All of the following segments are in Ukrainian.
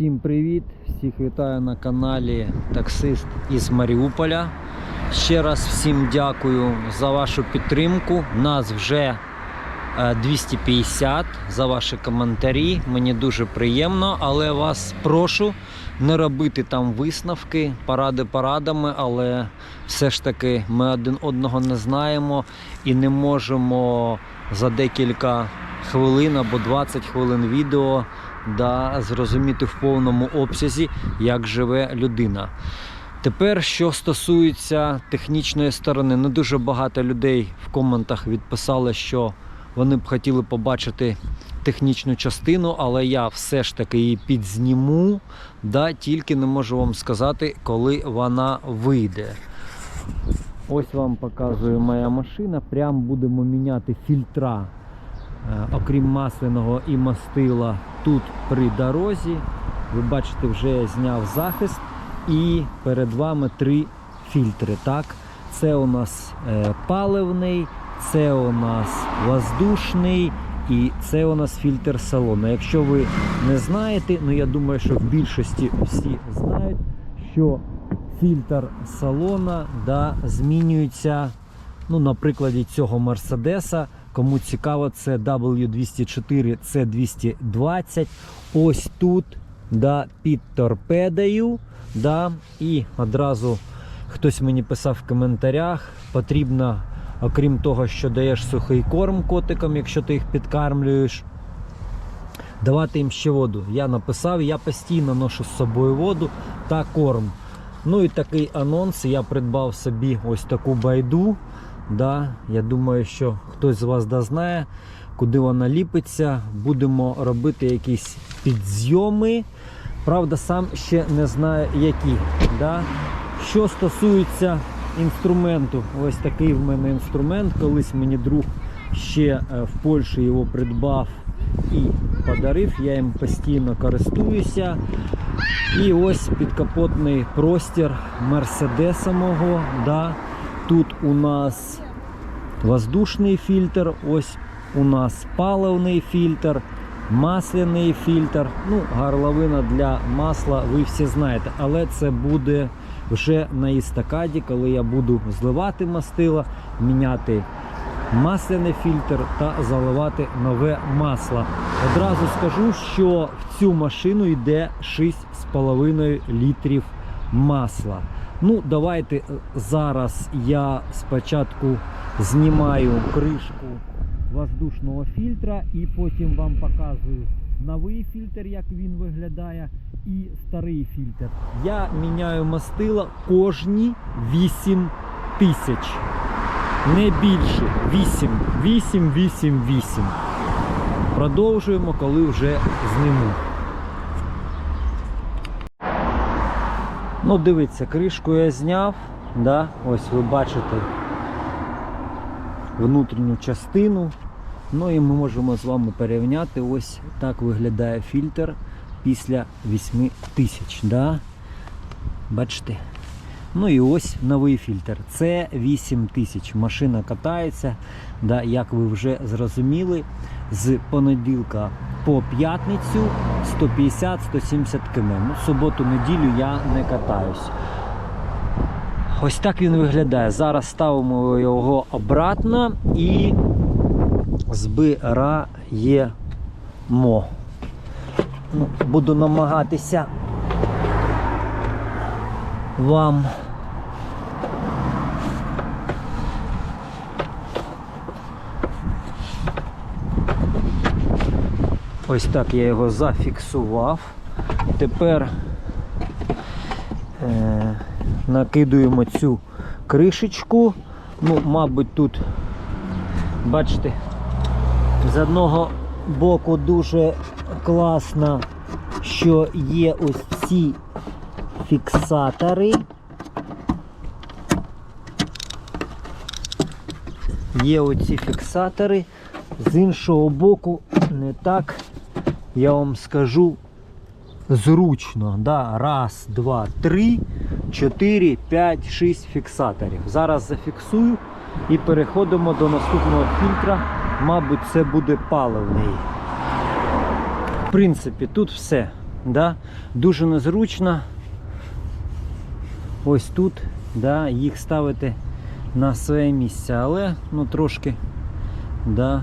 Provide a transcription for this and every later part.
Всім привіт! Всіх вітаю на каналі Таксист із Маріуполя. Ще раз всім дякую за вашу підтримку. Нас вже е, 250 за ваші коментарі. Мені дуже приємно, але вас прошу не робити там висновки, поради порадами, але все ж таки ми один одного не знаємо і не можемо за декілька хвилин або 20 хвилин відео да, зрозуміти в повному обсязі, як живе людина. Тепер, що стосується технічної сторони, не дуже багато людей в коментах відписали, що вони б хотіли побачити технічну частину, але я все ж таки її підзніму, да, тільки не можу вам сказати, коли вона вийде. Ось вам показую моя машина. Прям будемо міняти фільтра, окрім масляного і мастила тут при дорозі. Ви бачите, вже я зняв захист і перед вами три фільтри. Так? Це у нас е, паливний, це у нас воздушний і це у нас фільтр салону. Якщо ви не знаєте, ну я думаю, що в більшості всі знають, що фільтр салона да, змінюється. Ну, на прикладі цього Мерседеса. Кому цікаво, це W204, C220. Ось тут да, під торпедою. Да, і одразу хтось мені писав в коментарях, потрібно, окрім того, що даєш сухий корм котикам, якщо ти їх підкармлюєш, давати їм ще воду. Я написав, я постійно ношу з собою воду та корм. Ну і такий анонс. Я придбав собі ось таку байду. Да, я думаю, що хтось з вас дознає, куди вона ліпиться. Будемо робити якісь підзйоми. Правда, сам ще не знаю які. Да? Що стосується інструменту, ось такий в мене інструмент. Колись мені друг ще е, в Польщі його придбав і подарив. Я їм постійно користуюся. І ось підкапотний простір Мерседеса мого. Да. Тут у нас воздушний фільтр, ось у нас паливний фільтр, масляний фільтр. Ну, горловина для масла, ви всі знаєте, але це буде вже на істакаді, коли я буду зливати мастила, міняти масляний фільтр та заливати нове масло. Одразу скажу, що в цю машину йде 6,5 літрів масла. Ну, давайте е, зараз я спочатку знімаю кришку воздушного фільтра і потім вам показую новий фільтр, як він виглядає, і старий фільтр. Я міняю мастила кожні 8 тисяч. Не більше 8, 8, 8, 8. Продовжуємо, коли вже зніму. Ну, дивіться, кришку я зняв. Да? Ось ви бачите внутрішню частину. Ну і ми можемо з вами порівняти. Ось так виглядає фільтр після 8 тисяч. Да? Бачите? Ну і ось новий фільтр. Це 8 тисяч. Машина катається, да, як ви вже зрозуміли, з понеділка по п'ятницю 150-170 км. Ну, суботу, неділю я не катаюсь. Ось так він виглядає. Зараз ставимо його обратно і збираємо. Ну, буду намагатися вам ось так я його зафіксував. Тепер е, накидуємо цю кришечку. Ну, мабуть, тут, бачите, з одного боку дуже класно, що є ось ці фіксатори. Є оці фіксатори. З іншого боку, не так, я вам скажу, зручно. Да? Раз, два, три, чотири, п'ять, шість фіксаторів. Зараз зафіксую і переходимо до наступного фільтра. Мабуть, це буде паливний. В принципі, тут все. Да? Дуже незручно. Ось тут да, їх ставити на своє місце, але ну, трошки да,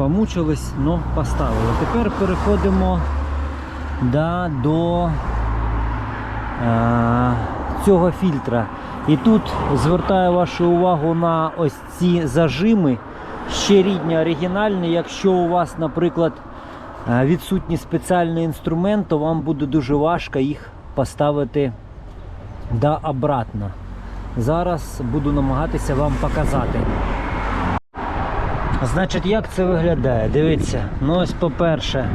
помучились, але поставили. Тепер переходимо да, до е, цього фільтра. І тут звертаю вашу увагу на ось ці зажими, ще рідні оригінальні. Якщо у вас, наприклад, е, відсутній спеціальний інструмент, то вам буде дуже важко їх поставити да, обратно. Зараз буду намагатися вам показати. Значить, як це виглядає? Дивіться, ну ось по-перше,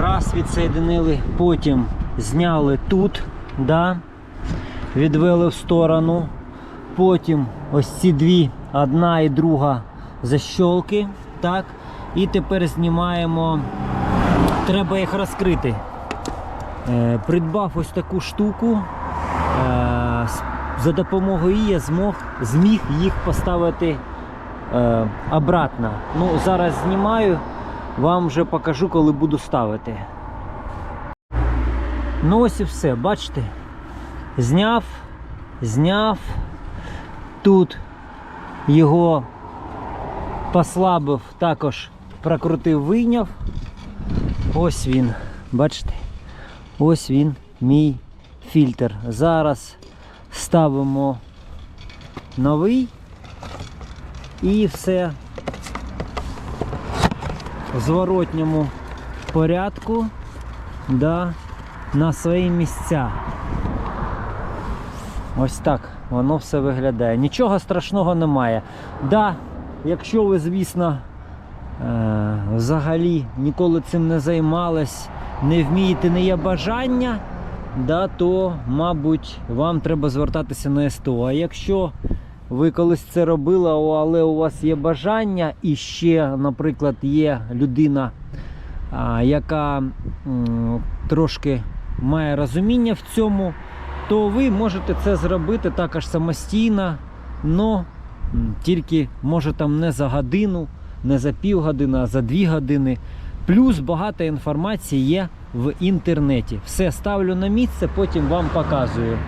раз відсоєдинили, потім зняли тут, да, відвели в сторону. Потім ось ці дві, одна і друга защолки. Так. І тепер знімаємо. Треба їх розкрити. Е, придбав ось таку штуку. Е, за допомогою її я змог, зміг їх поставити е, обратно. Ну, зараз знімаю, вам вже покажу, коли буду ставити. Ну ось і все, бачите? Зняв, зняв. Тут його послабив, також прокрутив, вийняв. Ось він, бачите? Ось він, мій фільтр. Зараз ставимо новий і все в зворотньому порядку да, на свої місця. Ось так воно все виглядає. Нічого страшного немає. Да, якщо ви, звісно, е, взагалі ніколи цим не займались, не вмієте, не є бажання, да, то, мабуть, вам треба звертатися на СТО. А якщо ви колись це робили, але у вас є бажання і ще, наприклад, є людина, яка трошки має розуміння в цьому, то ви можете це зробити також самостійно, но м, тільки може там не за годину, не за півгодини, а за дві години. Плюс багато інформації є в інтернеті. Все ставлю на місце, потім вам показую.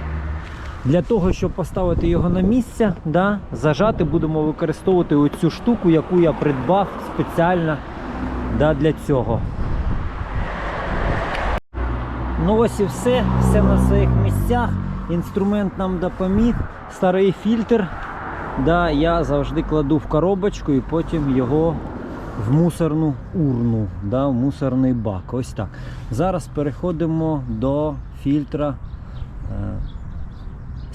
Для того, щоб поставити його на місце, да, зажати будемо використовувати оцю штуку, яку я придбав спеціально да, для цього. Ну ось і все, все на своїх місцях. Інструмент нам допоміг. Старий фільтр. Да, я завжди кладу в коробочку і потім його в мусорну урну, да, в мусорний бак. Ось так. Зараз переходимо до фільтра е,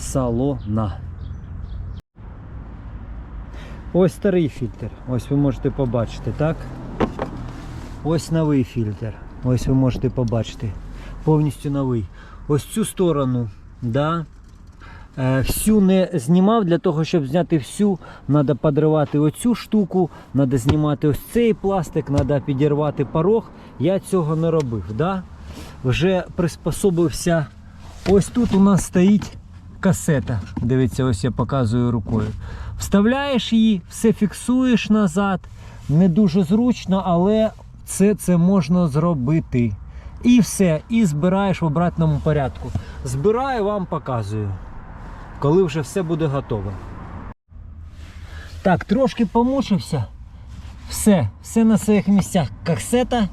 салона. Ось старий фільтр. Ось ви можете побачити, так? Ось новий фільтр. Ось ви можете побачити. Повністю новий. Ось цю сторону, да, Е, всю не знімав. Для того, щоб зняти всю, треба подривати оцю штуку, треба знімати ось цей пластик, треба підірвати порог. Я цього не робив. Да? Вже приспособився. Ось тут у нас стоїть касета. Дивіться, ось я показую рукою. Вставляєш її, все фіксуєш назад. Не дуже зручно, але це, це можна зробити. І все, і збираєш в обратному порядку. Збираю, вам показую коли вже все буде готове. Так, трошки помучився. Все, все на своїх місцях. Касета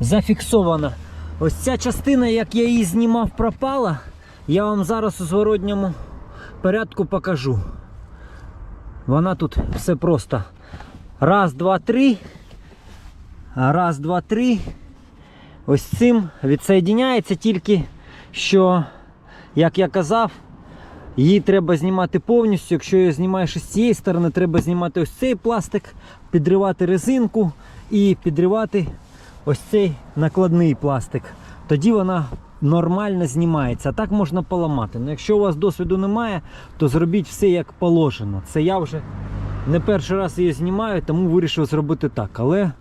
зафіксована. Ось ця частина, як я її знімав, пропала. Я вам зараз у зворотньому порядку покажу. Вона тут все просто. Раз, два, три. Раз, два, три. Ось цим відсоєдняється тільки, що, як я казав, Її треба знімати повністю. Якщо її знімаєш із цієї сторони, треба знімати ось цей пластик, підривати резинку і підривати ось цей накладний пластик. Тоді вона нормально знімається. Так можна поламати. Ну, якщо у вас досвіду немає, то зробіть все як положено. Це я вже не перший раз її знімаю, тому вирішив зробити так. Але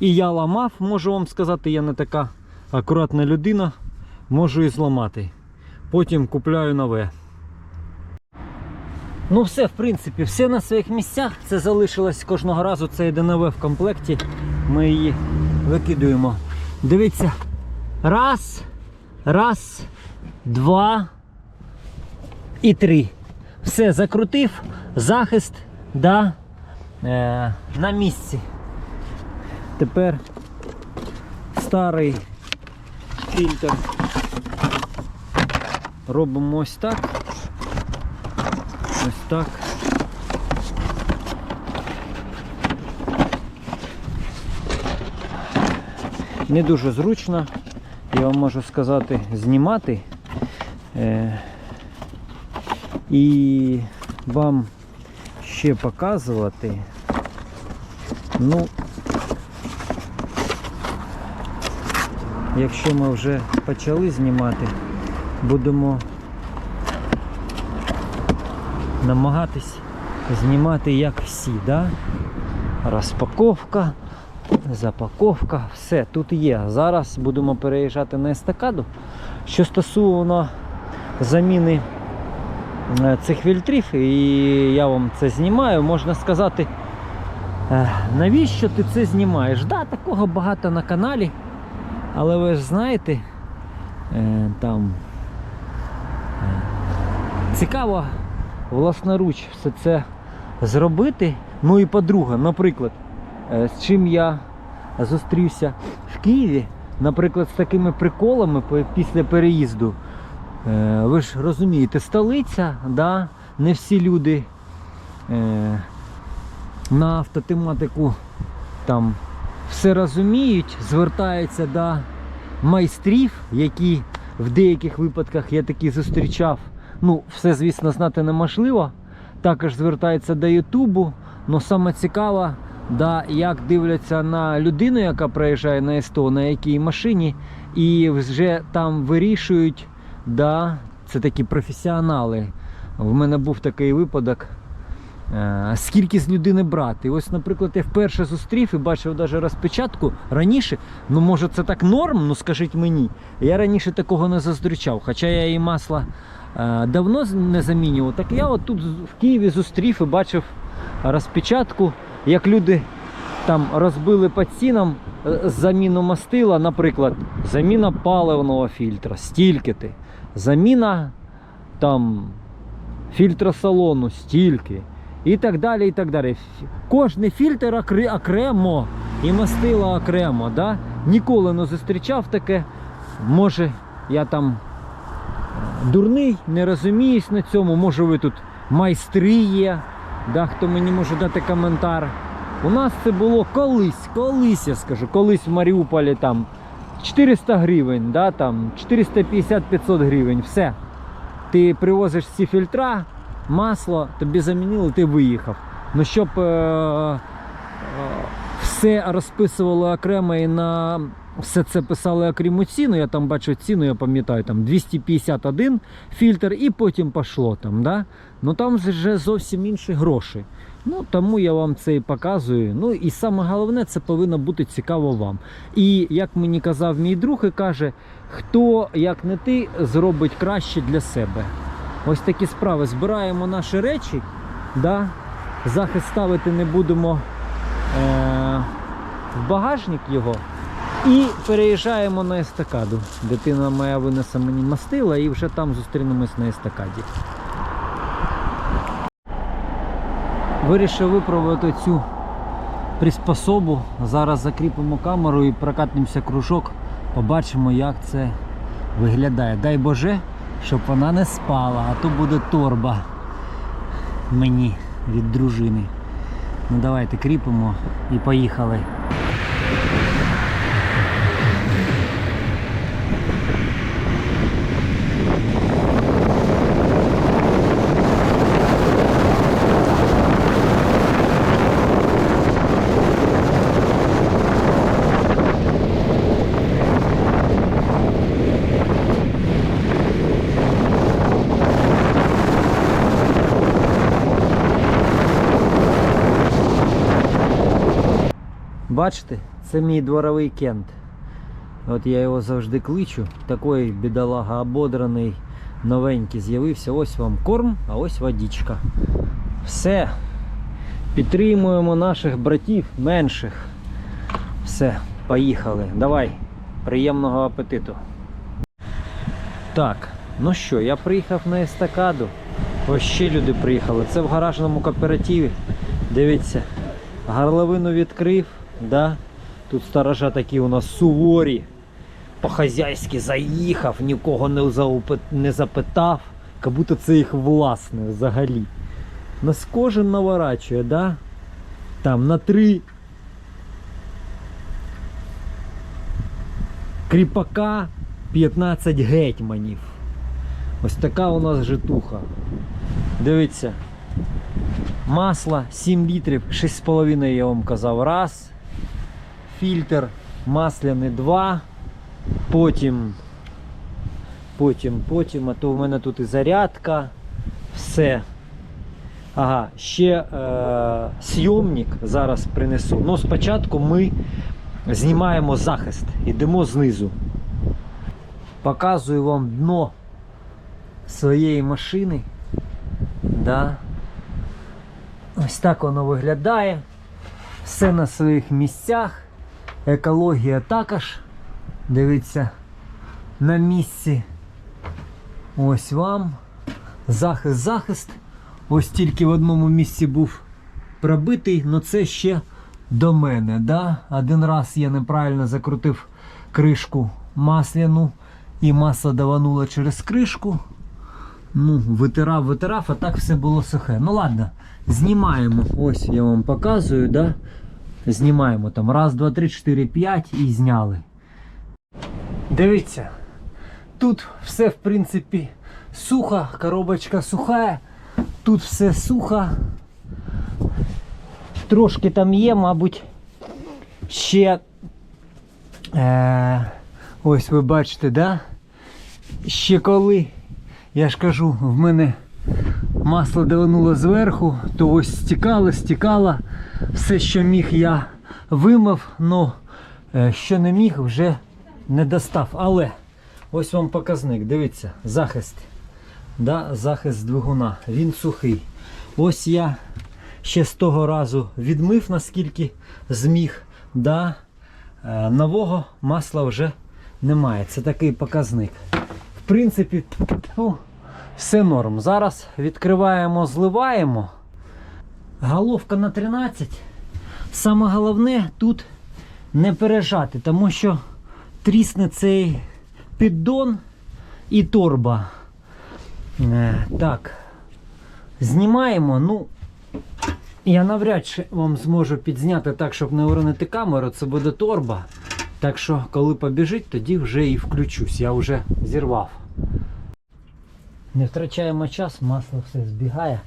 і я ламав, можу вам сказати, я не така акуратна людина, можу і зламати. Потім купляю нове. Ну все, в принципі, все на своїх місцях. Це залишилось кожного разу, це йде нове в комплекті. Ми її викидуємо. Дивіться. Раз, раз, два і три. Все закрутив. Захист, да, е, на місці. Тепер старий фільтр. Робимо ось так. Ось так. Не дуже зручно, я вам можу сказати, знімати. Е, і вам ще показувати. Ну, якщо ми вже почали знімати, будемо намагатись знімати як всі, да? Розпаковка, запаковка, все тут є. Зараз будемо переїжджати на естакаду. Що стосовно заміни е, цих фільтрів, і я вам це знімаю, можна сказати, е, навіщо ти це знімаєш? Да, такого багато на каналі, але ви ж знаєте, е, там цікаво власноруч все це зробити. Ну і по-друге, наприклад, з чим я зустрівся в Києві, наприклад, з такими приколами після переїзду. Е, Ви ж розумієте, столиця, да? не всі люди е, на автотематику там все розуміють, звертаються до майстрів, які в деяких випадках я такі зустрічав. Ну, все, звісно, знати неможливо. Також звертаються до Ютубу. Ну саме цікаво, да, як дивляться на людину, яка приїжджає на СТО, на якій машині, і вже там вирішують, да, це такі професіонали. В мене був такий випадок. е, Скільки з людини брати? Ось, наприклад, я вперше зустрів і бачив навіть розпечатку раніше. Ну, може, це так норм, ну скажіть мені. Я раніше такого не зустрічав, хоча я і масло е, давно не замінював. Так я от тут в Києві зустрів і бачив розпечатку, як люди там розбили по цінам е, заміну мастила, наприклад, заміна паливного фільтра, стільки-ти, заміна там фільтра салону, стільки. І так далі, і так далі. Кожний фільтр окремо і мастило окремо. Да? Ніколи не зустрічав таке. Може, я там дурний, не розуміюсь на цьому. Може ви тут майстри є, да, хто мені може дати коментар. У нас це було колись, колись я скажу, колись в Маріуполі там 400 гривень, да, там 450-500 гривень, все. Ти привозиш ці фільтра, масло, тобі замінили, ти виїхав. Ну щоб е- е- все розписували окремо і на все це писали окрему ціну. Я там бачу ціну, я пам'ятаю, там 251 фільтр, і потім пішло там. Да? Ну там вже зовсім інші гроші. Ну тому я вам це і показую. Ну і саме головне, це повинно бути цікаво вам. І як мені казав мій друг, і каже, хто як не ти зробить краще для себе. Ось такі справи. Збираємо наші речі, да? захист ставити не будемо е- в багажник його. І переїжджаємо на естакаду. Дитина моя винесе мені мастила і вже там зустрінемось на естакаді. Вирішив випробувати цю приспособу. Зараз закріпимо камеру і прокатимося кружок. Побачимо, як це виглядає. Дай Боже, щоб вона не спала, а то буде торба мені від дружини. Ну давайте кріпимо і поїхали. Бачите, це мій дворовий кент. От я його завжди кличу. Такий бідолага ободраний, новенький з'явився. Ось вам корм, а ось водичка. Все. Підтримуємо наших братів менших. Все, поїхали. Давай. Приємного апетиту. Так, ну що, я приїхав на естакаду. Ось ще люди приїхали. Це в гаражному кооперативі. Дивіться, горловину відкрив, да? Тут сторожа такі у нас суворі. По-хазяйськи заїхав, нікого не, запитав. Як будто це їх власне взагалі. Нас кожен наворачує, да? Там на три кріпака 15 гетьманів. Ось така у нас житуха. Дивіться. Масло 7 літрів, 6,5 я вам казав. Раз. Фільтр масляний 2. Потім. Потім, потім, а то в мене тут і зарядка. Все. Ага, ще е, сйомник зараз принесу. Ну, спочатку ми знімаємо захист, йдемо знизу. Показую вам дно своєї машини. Да. Ось так воно виглядає. Все на своїх місцях. Екологія також. Дивіться на місці. Ось вам. Захист, захист. Ось тільки в одному місці був пробитий, але це ще до мене. Да? Один раз я неправильно закрутив кришку масляну і масло давануло через кришку. Ну, витирав, витирав, а так все було сухе. Ну ладно, знімаємо. Ось я вам показую, да? Знімаємо там раз, два, три, чотири, п'ять і зняли. Дивіться, тут все в принципі сухо, коробочка суха, тут все сухо. Трошки там є, мабуть, ще. Е, ось ви бачите, да? Ще коли, я ж кажу, в мене масло давануло зверху, то ось стікало, стікало. Все, що міг, я вимив, але що не міг, вже не достав. Але ось вам показник, дивіться, захист. Да, захист двигуна. Він сухий. Ось я ще з того разу відмив, наскільки зміг. Да, е, нового масла вже немає. Це такий показник. В принципі, ну, все норм. Зараз відкриваємо, зливаємо. Головка на 13. Саме головне тут не пережати, тому що трісне цей піддон і торба. Е, Так, знімаємо. Ну, я навряд чи вам зможу підзняти так, щоб не уронити камеру. Це буде торба. Так що, коли побіжить, тоді вже і включусь. Я вже зірвав. Не втрачаємо час, масло все збігає.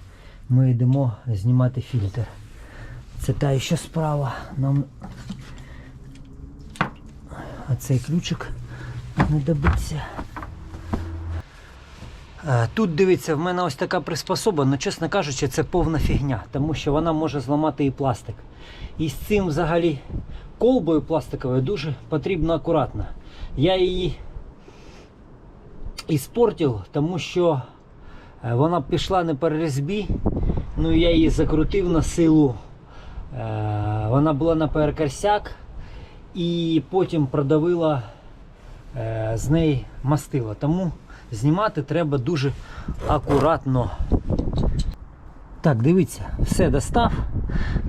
Ми йдемо знімати фільтр. Це та ще справа. Нам а цей ключик не добиться. Тут дивіться, в мене ось така приспособа, але чесно кажучи, це повна фігня, тому що вона може зламати і пластик. І з цим взагалі колбою пластиковою дуже потрібно акуратно. Я її іспортив, тому що е, вона пішла не по резьбі, ну я її закрутив на силу. Е, Вона була на перекосяк і потім продавила е, з неї мастило. Тому знімати треба дуже акуратно. Так, дивіться, все достав.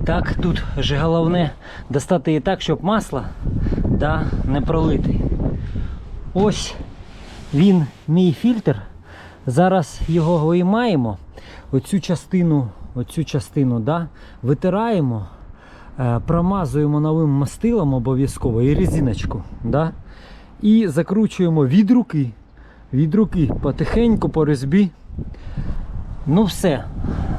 Так, тут же головне достати її так, щоб масло да, не пролити. Ось він, мій фільтр. Зараз його виймаємо. Оцю частину, оцю частину да, витираємо, е, промазуємо новим мастилом обов'язково і резиночку. Да, і закручуємо від руки. Від руки потихеньку по резьбі. Ну все,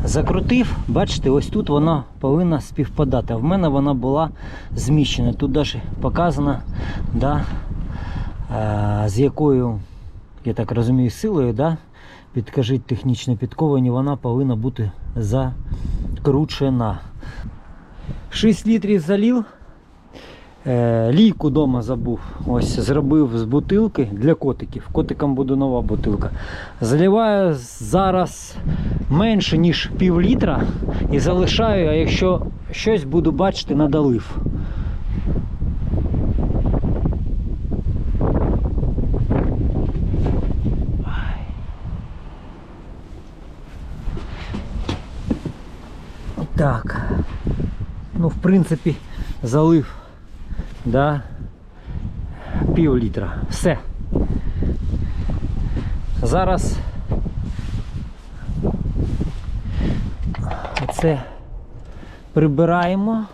закрутив, бачите, ось тут вона повинна співпадати. В мене вона була зміщена. Тут навіть показано, да, е, з якою, я так розумію, силою, да, підкажіть технічне підковані, вона повинна бути закручена. 6 літрів залив. Е, лійку вдома забув. Ось зробив з бутилки для котиків. Котикам буде нова бутилка. Заливаю зараз менше, ніж пів літра і залишаю, а якщо щось буду бачити, надалив. Так. Ну, в принципі, залив. Да. Пів літра. Все. Зараз це прибираємо.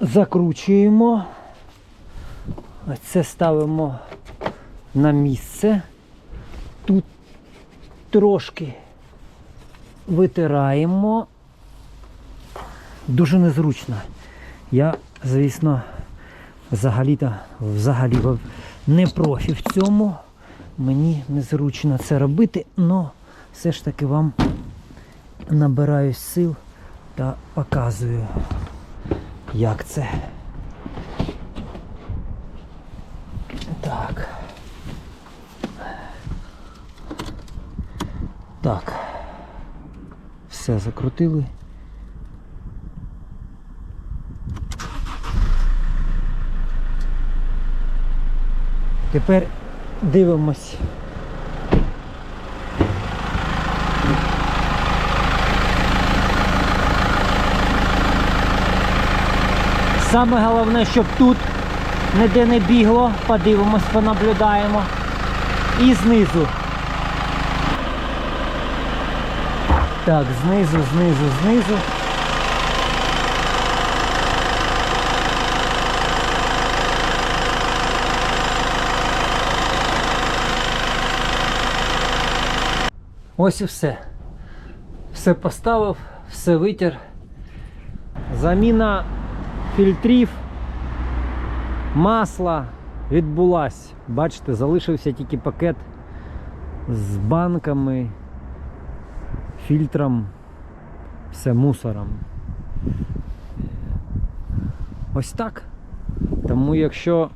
Закручуємо. Ось це ставимо на місце. Тут трошки витираємо. Дуже незручно. Я, звісно, взагалі-то взагалі не профі в цьому. Мені незручно це робити, але все ж таки вам набираюсь сил та показую, як це. Так. Так. Все закрутили. Тепер дивимось. Саме головне, щоб тут ніде не бігло, подивимось, понаблюдаємо. І знизу. Так, знизу, знизу, знизу. Ось і все. Все поставив, все витер. Заміна фільтрів, масла відбулась. Бачите, залишився тільки пакет з банками, фільтром, все мусором. Ось так. Тому якщо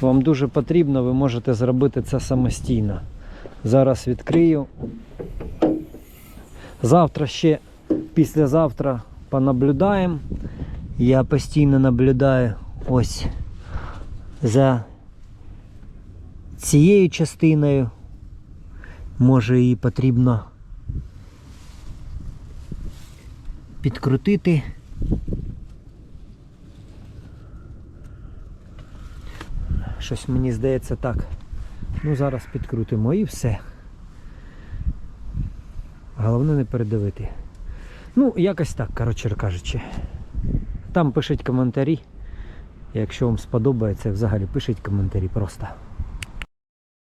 вам дуже потрібно, ви можете зробити це самостійно. Зараз відкрию. Завтра ще, післязавтра понаблюдаємо. Я постійно наблюдаю ось за цією частиною. Може її потрібно підкрутити. Щось мені здається так. Ну, зараз підкрутимо і все. Головне не передавити. Ну, якось так, коротше кажучи. Там пишіть коментарі. Якщо вам сподобається, взагалі пишіть коментарі просто.